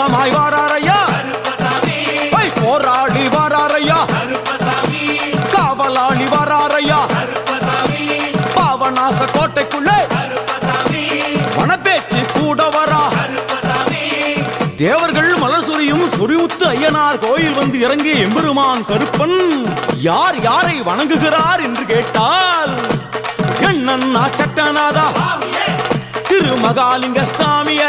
அவேசமாய் வராரையா போராடி வராரையா. கருப்பசாமி. காவலாளி வராரையா. கருப்பசாமி. பாவநாச கோட்டைக்குள்ளே. கருப்பசாமி. வனப்பேச்சு கூட வரா. தேவர்கள் மலர் சொரியும் சொரிமுத்து ஐயனார் கோயில் வந்து இறங்கிய எம்பெருமான் கருப்பன். யார் யாரை வணங்குகிறார் என்று கேட்டால் என்னன்னா சட்டநாதா. திருமகாலிங்க சாமியார்.